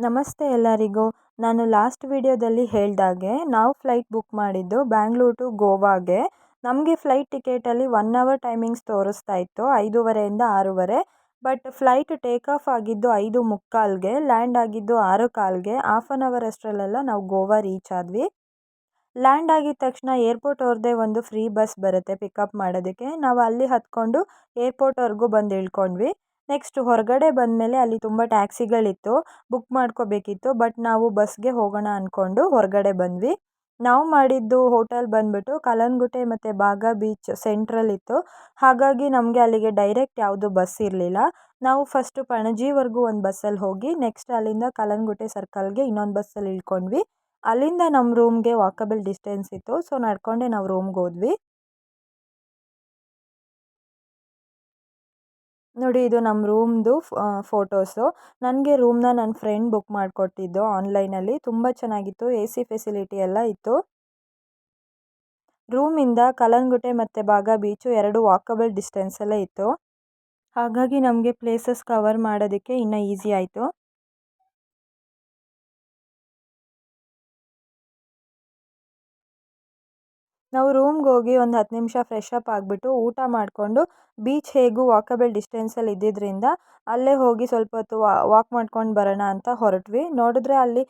ನಮಸ್ತೆ ಎಲ್ಲರಿಗೂ. ನಾನು ಲಾಸ್ಟ್ ವಿಡಿಯೋದಲ್ಲಿ ಹೇಳ್ದಾಗೆ, ನಾವು ಫ್ಲೈಟ್ ಬುಕ್ ಮಾಡಿದ್ದು ಬ್ಯಾಂಗ್ಳೂರ್ ಟು ಗೋವಾಗೆ. ನಮಗೆ ಫ್ಲೈಟ್ ಟಿಕೆಟಲ್ಲಿ ಒನ್ ಅವರ್ ಟೈಮಿಂಗ್ಸ್ ತೋರಿಸ್ತಾ ಇತ್ತು ಐದೂವರೆಯಿಂದ ಆರೂವರೆ. ಬಟ್ ಫ್ಲೈಟ್ ಟೇಕ್ ಆಫ್ ಆಗಿದ್ದು ಐದು ಮುಕ್ಕಾಲ್ಗೆ, ಲ್ಯಾಂಡ್ ಆಗಿದ್ದು ಆರು ಕಾಲ್ಗೆ, ಹಾಫ್ ಆನ್ ಅವರ್ ಅಷ್ಟರಲ್ಲೆಲ್ಲ ನಾವು ಗೋವಾ ರೀಚ್ ಆದ್ವಿ. ಲ್ಯಾಂಡ್ ಆಗಿದ ತಕ್ಷಣ ಏರ್ಪೋರ್ಟ್ ಅವ್ರದ್ದೇ ಒಂದು ಫ್ರೀ ಬಸ್ ಬರುತ್ತೆ ಪಿಕಪ್ ಮಾಡೋದಕ್ಕೆ. ನಾವು ಅಲ್ಲಿ ಹತ್ಕೊಂಡು ಏರ್ಪೋರ್ಟ್ವರೆಗೂ ಬಂದು ಇಳ್ಕೊಂಡ್ವಿ. ನೆಕ್ಸ್ಟ್ ಹೊರಗಡೆ ಬಂದಮೇಲೆ ಅಲ್ಲಿ ತುಂಬ ಟ್ಯಾಕ್ಸಿಗಳಿತ್ತು, ಬುಕ್ ಮಾಡ್ಕೋಬೇಕಿತ್ತು, ಬಟ್ ನಾವು ಬಸ್ಗೆ ಹೋಗೋಣ ಅಂದ್ಕೊಂಡು ಹೊರಗಡೆ ಬಂದ್ವಿ. ನಾವು ಮಾಡಿದ್ದು ಹೋಟೆಲ್ ಬಂದ್ಬಿಟ್ಟು ಕಲ್ಲಂಗುಟ್ಟೆ ಮತ್ತು ಬಾಗ ಬೀಚ್ ಸೆಂಟ್ರಲ್ಲಿತ್ತು. ಹಾಗಾಗಿ ನಮಗೆ ಅಲ್ಲಿಗೆ ಡೈರೆಕ್ಟ್ ಯಾವುದು ಬಸ್ ಇರಲಿಲ್ಲ. ನಾವು ಫಸ್ಟು ಪಣಜಿವರೆಗೂ ಒಂದು ಬಸ್ಸಲ್ಲಿ ಹೋಗಿ, ನೆಕ್ಸ್ಟ್ ಅಲ್ಲಿಂದ ಕಲ್ಲಂಗುಟ್ಟೆ ಸರ್ಕಲ್ಗೆ ಇನ್ನೊಂದು ಬಸ್ಸಲ್ಲಿ ಇಳ್ಕೊಂಡ್ವಿ. ಅಲ್ಲಿಂದ ನಮ್ಮ ರೂಮ್ಗೆ ವಾಕಬಲ್ ಡಿಸ್ಟೆನ್ಸ್ ಇತ್ತು, ಸೊ ನಡ್ಕೊಂಡೆ ನಾವು ರೂಮ್ಗೆ ಹೋದ್ವಿ. ನೋಡಿ ಇದು ನಮ್ಮ ರೂಮ್ದು ಫೋಟೋಸು. ನನಗೆ ರೂಮ್ನ ನನ್ನ ಫ್ರೆಂಡ್ ಬುಕ್ ಮಾಡಿಕೊಟ್ಟಿದ್ದು ಆನ್ಲೈನಲ್ಲಿ. ತುಂಬ ಚೆನ್ನಾಗಿತ್ತು. ಎ ಸಿ ಫೆಸಿಲಿಟಿ ಎಲ್ಲ ಇತ್ತು. ರೂಮಿಂದ ಕಲನ್ಗುಟ್ಟೆ ಮತ್ತು ಬಾಗ ಬೀಚು ಎರಡು ವಾಕಬಲ್ ಡಿಸ್ಟೆನ್ಸಲ್ಲೇ ಇತ್ತು. ಹಾಗಾಗಿ ನಮಗೆ ಪ್ಲೇಸಸ್ ಕವರ್ ಮಾಡೋದಕ್ಕೆ ಇನ್ನೂ ಈಸಿ ಆಯಿತು. ನಾವು ರೂಮ್ಗೆ ಹೋಗಿ ಒಂದು ಹತ್ತು ನಿಮಿಷ ಫ್ರೆಶ್ ಅಪ್ ಆಗಿಬಿಟ್ಟು ಊಟ ಮಾಡಿಕೊಂಡು ಬೀಚ್ ಹೇಗೂ ವಾಕಬಲ್ ಡಿಸ್ಟೆನ್ಸಲ್ಲಿ ಇದ್ದಿದ್ದರಿಂದ ಅಲ್ಲೇ ಹೋಗಿ ಸ್ವಲ್ಪ ಹೊತ್ತು ವಾಕ್ ಮಾಡ್ಕೊಂಡು ಬರೋಣ ಅಂತ ಹೊರಟ್ವಿ. ನೋಡಿದ್ರೆ ಅಲ್ಲಿ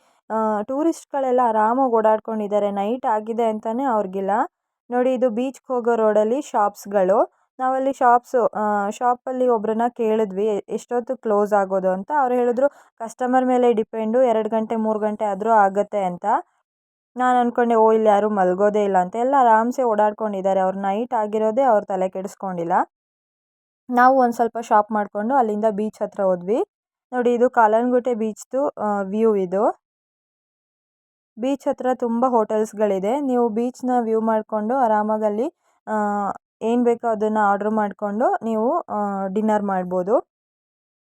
ಟೂರಿಸ್ಟ್ಗಳೆಲ್ಲ ಆರಾಮಾಗಿ ಓಡಾಡ್ಕೊಂಡಿದ್ದಾರೆ. ನೈಟ್ ಆಗಿದೆ ಅಂತಲೇ ಅವ್ರಿಗಿಲ್ಲ. ನೋಡಿ ಇದು ಬೀಚ್ಗೆ ಹೋಗೋ ರೋಡಲ್ಲಿ ಶಾಪ್ಸ್ಗಳು ನಾವಲ್ಲಿ ಶಾಪ್ಸು ಶಾಪಲ್ಲಿ ಒಬ್ಬರನ್ನ ಕೇಳಿದ್ವಿ ಎಷ್ಟೊತ್ತು ಕ್ಲೋಸ್ ಆಗೋದು ಅಂತ. ಅವ್ರು ಹೇಳಿದ್ರು ಕಸ್ಟಮರ್ ಮೇಲೆ ಡಿಪೆಂಡು ಎರಡು ಗಂಟೆ, ಮೂರು ಗಂಟೆ ಆದರೂ ಆಗುತ್ತೆ ಅಂತ. ನಾನು ಅಂದ್ಕೊಂಡೆ ಓ, ಇಲ್ಲಿ ಯಾರೂ ಮಲಗೋದೇ ಇಲ್ಲ ಅಂತ. ಎಲ್ಲ ಆರಾಮ್ಸೆ ಓಡಾಡ್ಕೊಂಡಿದ್ದಾರೆ. ಅವ್ರು ನೈಟ್ ಆಗಿರೋದೇ ಅವ್ರು ತಲೆ ಕೆಡಿಸ್ಕೊಂಡಿಲ್ಲ. ನಾವು ಒಂದು ಸ್ವಲ್ಪ ಶಾಪ್ ಮಾಡಿಕೊಂಡು ಅಲ್ಲಿಂದ ಬೀಚ್ ಹತ್ರ ಹೋದ್ವಿ. ನೋಡಿ, ಇದು ಕಾಲನಗುಟ್ಟೆ ಬೀಚ್ದು ವ್ಯೂ ಇದು. ಬೀಚ್ ಹತ್ರ ತುಂಬ ಹೋಟೆಲ್ಸ್ಗಳಿದೆ. ನೀವು ಬೀಚ್ನ ವ್ಯೂ ಮಾಡಿಕೊಂಡು ಆರಾಮಾಗಿ ಅಲ್ಲಿ ಏನು ಬೇಕೋ ಅದನ್ನು ಆರ್ಡ್ರ್ ಮಾಡಿಕೊಂಡು ನೀವು ಡಿನ್ನರ್ ಮಾಡ್ಬೋದು.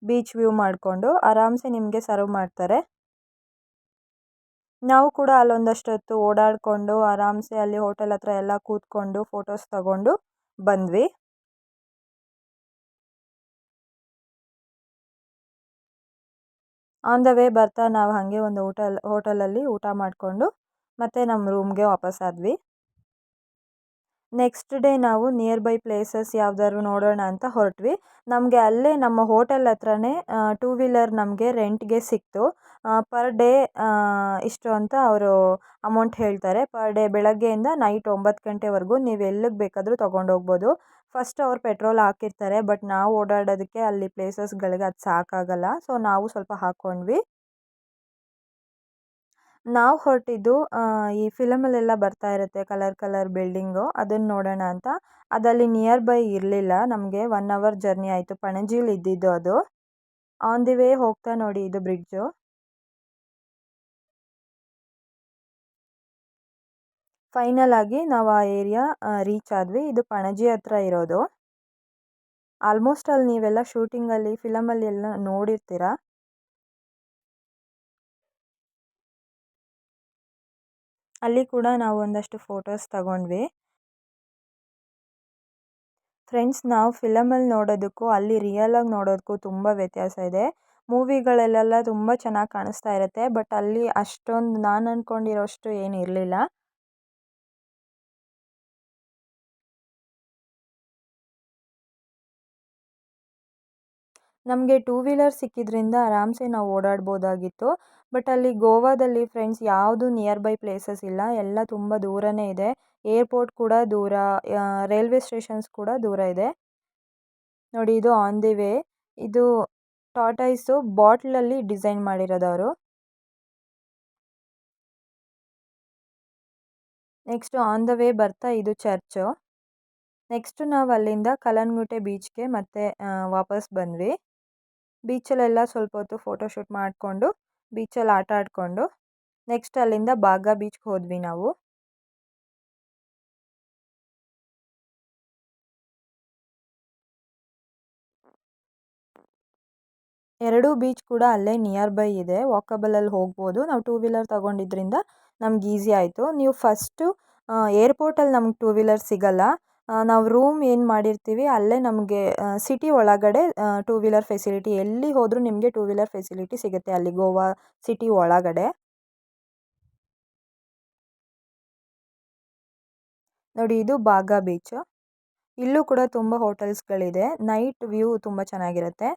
ಬೀಚ್ ವ್ಯೂ ಮಾಡಿಕೊಂಡು ಆರಾಮ್ಸೆ ನಿಮಗೆ ಸರ್ವ್ ಮಾಡ್ತಾರೆ. ನಾವು ಕೂಡ ಅಲ್ಲೊಂದಷ್ಟು ಹೊತ್ತು ಓಡಾಡಿಕೊಂಡು ಆರಾಮ್ಸೆ ಅಲ್ಲಿ ಹೋಟೆಲ್ ಹತ್ರ ಎಲ್ಲ ಕೂತ್ಕೊಂಡು ಫೋಟೋಸ್ ತಗೊಂಡು ಬಂದ್ವಿ. ಆನ್ ದ ವೇ ಬರ್ತಾ ನಾವು ಹಾಗೆ ಒಂದು ಹೋಟೆಲ್ ಹೋಟೆಲಲ್ಲಿ ಊಟ ಮಾಡಿಕೊಂಡು ಮತ್ತೆ ನಮ್ಮ ರೂಮ್ಗೆ ವಾಪಸ್ ಆದ್ವಿ. ನೆಕ್ಸ್ಟ್ ಡೇ ನಾವು ನಿಯರ್ ಬೈ ಪ್ಲೇಸಸ್ ಯಾವ್ದಾದ್ರು ನೋಡೋಣ ಅಂತ ಹೊರಟ್ವಿ. ನಮಗೆ ಅಲ್ಲೇ ನಮ್ಮ ಹೋಟೆಲ್ ಹತ್ರನೇ ಟೂ ವೀಲರ್ ನಮಗೆ ರೆಂಟ್ಗೆ ಸಿಕ್ತು. ಪರ್ ಡೇ ಇಷ್ಟು ಅಂತ ಅವರು ಅಮೌಂಟ್ ಹೇಳ್ತಾರೆ. ಪರ್ ಡೇ ಬೆಳಗ್ಗೆಯಿಂದ ನೈಟ್ ಒಂಬತ್ತು ಗಂಟೆವರೆಗೂ ನೀವು ಎಲ್ಲಿಗೆ ಬೇಕಾದರೂ ತೊಗೊಂಡೋಗ್ಬೋದು ಫಸ್ಟ್ ಅವ್ರು ಪೆಟ್ರೋಲ್ ಹಾಕಿರ್ತಾರೆ ಬಟ್ ನಾವು ಓಡಾಡೋದಕ್ಕೆ ಅಲ್ಲಿ ಪ್ಲೇಸಸ್ಗಳಿಗೆ ಅದು ಸಾಕಾಗಲ್ಲ. ಸೊ ನಾವು ಸ್ವಲ್ಪ ಹಾಕ್ಕೊಂಡ್ವಿ ನಾವು ಹೊರಟಿದ್ದು ಈ ಫಿಲಮಲ್ಲೆಲ್ಲ ಬರ್ತಾ ಇರುತ್ತೆ ಕಲರ್ ಕಲರ್ ಬಿಲ್ಡಿಂಗು ಅದನ್ನು ನೋಡೋಣ ಅಂತ. ಅದಲ್ಲಿ ನಿಯರ್ ಬೈ ಇರಲಿಲ್ಲ, ನಮಗೆ ಒನ್ ಅವರ್ ಜರ್ನಿ ಆಯಿತು. ಪಣಜಿಲಿ ಇದ್ದಿದ್ದು ಅದು. ಆನ್ ದಿ ವೇ ಹೋಗ್ತಾ ನೋಡಿ ಇದು ಬ್ರಿಡ್ಜು. ಫೈನಲ್ ಆಗಿ ನಾವು ಆ ಏರಿಯಾ ರೀಚ್ ಆದ್ವಿ. ಇದು ಪಣಜಿ ಹತ್ರ ಇರೋದು. ಆಲ್ಮೋಸ್ಟ್ ಅಲ್ಲಿ ನೀವೆಲ್ಲ ಶೂಟಿಂಗಲ್ಲಿ ಫಿಲಮಲ್ಲಿ ಎಲ್ಲ ನೋಡಿರ್ತೀರ? ಅಲ್ಲಿ ಕೂಡ ನಾವು ಒಂದಷ್ಟು ಫೋಟೋಸ್ ತಗೊಂಡ್ವಿ. ಫ್ರೆಂಡ್ಸ್, ನಾವು ಫಿಲಮಲ್ಲಿ ನೋಡೋದಕ್ಕೂ, ಅಲ್ಲಿ ರಿಯಲಾಗಿ ನೋಡೋದಕ್ಕೂ ತುಂಬ ವ್ಯತ್ಯಾಸ ಇದೆ. ಮೂವಿಗಳಲ್ಲೆಲ್ಲ ತುಂಬ ಚೆನ್ನಾಗಿ ಕಾಣಿಸ್ತಾ ಇರುತ್ತೆ, ಬಟ್ ಅಲ್ಲಿ ಅಷ್ಟೊಂದು ನಾನು ಅಂದ್ಕೊಂಡಿರೋಷ್ಟು ಏನು ಇರಲಿಲ್ಲ. ನಮಗೆ ಟೂ ವೀಲರ್ ಸಿಕ್ಕಿದ್ರಿಂದ ಆರಾಮ್ಸೆ ನಾವು ಓಡಾಡ್ಬೋದಾಗಿತ್ತು. ಬಟ್ ಅಲ್ಲಿ ಗೋವಾದಲ್ಲಿ ಫ್ರೆಂಡ್ಸ್ ಯಾವುದು ನಿಯರ್ ಬೈ ಪ್ಲೇಸಸ್ ಇಲ್ಲ. ಎಲ್ಲ ತುಂಬ ದೂರನೇ ಇದೆ. ಏರ್ಪೋರ್ಟ್ ಕೂಡ ದೂರ ರೈಲ್ವೆ ಸ್ಟೇಷನ್ಸ್ ಕೂಡ ದೂರ ಇದೆ. ನೋಡಿ, ಇದು ಆನ್ ದಿ ವೇ ಇದು ಟಾಟಾಯ್ಸು ಬಾಟ್ಲಲ್ಲಿ ಡಿಸೈನ್ ಮಾಡಿರೋದು ನೆಕ್ಸ್ಟು ಆನ್ ದ ವೇ ಬರ್ತಾ ಇದು ಚರ್ಚು ನೆಕ್ಸ್ಟು ನಾವು ಅಲ್ಲಿಂದ ಕಲನ್ಗುಟ್ಟೆ ಬೀಚ್ಗೆ ಮತ್ತೆ ವಾಪಸ್ ಬಂದ್ವಿ. ಬೀಚಲ್ಲೆಲ್ಲ ಸ್ವಲ್ಪ ಹೊತ್ತು ಫೋಟೋಶೂಟ್ ಮಾಡಿಕೊಂಡು ಬೀಚಲ್ಲಿ ಆಟ ಆಡಿಕೊಂಡು ನೆಕ್ಸ್ಟ್ ಅಲ್ಲಿಂದ ಬಾಗಾ ಬೀಚ್ಗೆ ಹೋದ್ವಿ ನಾವು. ಎರಡೂ ಬೀಚ್ ಕೂಡ ಅಲ್ಲೇ ನಿಯರ್ ಬೈ ಇದೆ ವಾಕಬಲಲ್ಲಿ ಹೋಗ್ಬೋದು. ನಾವು ಟೂ ವೀಲರ್ ತಗೊಂಡಿದ್ದರಿಂದ ನಮ್ಗೆ ಈಸಿ ಆಯಿತು. ನೀವು ಫಸ್ಟು ಏರ್ಪೋರ್ಟಲ್ಲಿ ನಮ್ಗೆ ಟೂ ವೀಲರ್ ಸಿಗಲ್ಲ. ನಾವು ರೂಮ್ ಏನು ಮಾಡಿರ್ತೀವಿ, ಅಲ್ಲೇ ನಮಗೆ ಸಿಟಿ ಒಳಗಡೆ ಟೂ ವೀಲರ್ ಫೆಸಿಲಿಟಿ ಎಲ್ಲಿ ಹೋದರೂ ನಿಮಗೆ ಟೂ ವೀಲರ್ ಫೆಸಿಲಿಟಿ ಸಿಗುತ್ತೆ ಅಲ್ಲಿ, ಗೋವಾ ಸಿಟಿ ಒಳಗಡೆ. ನೋಡಿ, ಇದು ಬಾಗಾ ಬೀಚ್ ಇಲ್ಲೂ ಕೂಡ ತುಂಬ ಹೋಟೆಲ್ಸ್ಗಳಿದೆ ನೈಟ್ ವ್ಯೂ ತುಂಬ ಚೆನ್ನಾಗಿರುತ್ತೆ.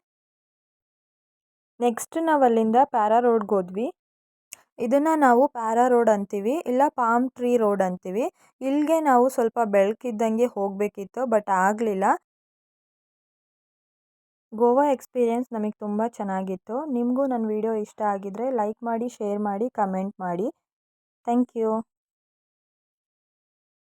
ನೆಕ್ಸ್ಟ್ ನಾವು ಅಲ್ಲಿಂದ ಪ್ಯಾರಾ ರೋಡ್ಗೆ ಹೋದ್ವಿ. ಇದನ್ನು ನಾವು ಪ್ಯಾರಾ ರೋಡ್ ಅಂತೀವಿ, ಇಲ್ಲ ಪಾಮ್ ಟ್ರೀ ರೋಡ್ ಅಂತೀವಿ. ಇಲ್ಲಿಗೆ ನಾವು ಸ್ವಲ್ಪ ಬೆಳಕಿದ್ದಂಗೆ ಹೋಗಬೇಕಿತ್ತು, ಬಟ್ ಆಗಲಿಲ್ಲ. ಗೋವಾ ಎಕ್ಸ್ಪೀರಿಯನ್ಸ್ ನಮಗೆ ತುಂಬ ಚೆನ್ನಾಗಿತ್ತು. ನಿಮಗೂ ನನ್ನ ವಿಡಿಯೋ ಇಷ್ಟ ಆಗಿದ್ದರೆ ಲೈಕ್ ಮಾಡಿ, ಶೇರ್ ಮಾಡಿ, ಕಮೆಂಟ್ ಮಾಡಿ. Thank you.